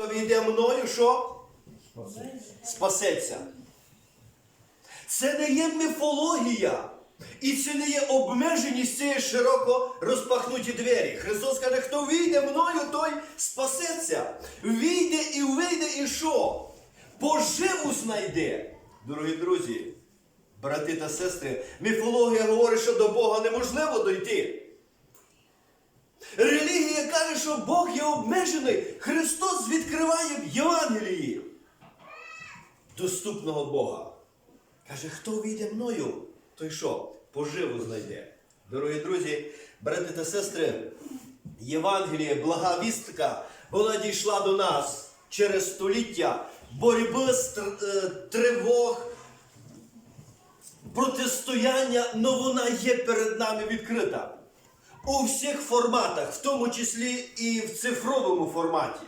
Хто війде мною, що? Спасеться. Це не є міфологія. І це не є обмеженість цієї широко розпахнуті двері. Христос каже, хто війде мною, той спасеться. Війде і вийде, і що? Поживу знайде. Дорогі друзі, брати та сестри, міфологія говорить, що до Бога неможливо дойти. Каже, що Бог є обмежений. Христос відкриває в Євангелії доступного Бога. Каже, хто війде мною, той що? Поживу знайде. Дорогі друзі, брати та сестри, Євангеліє, блага вістка, вона дійшла до нас через століття боротьби стр- е, тривог, протистояння, але вона є перед нами відкрита. У всіх форматах, в тому числі і в цифровому форматі.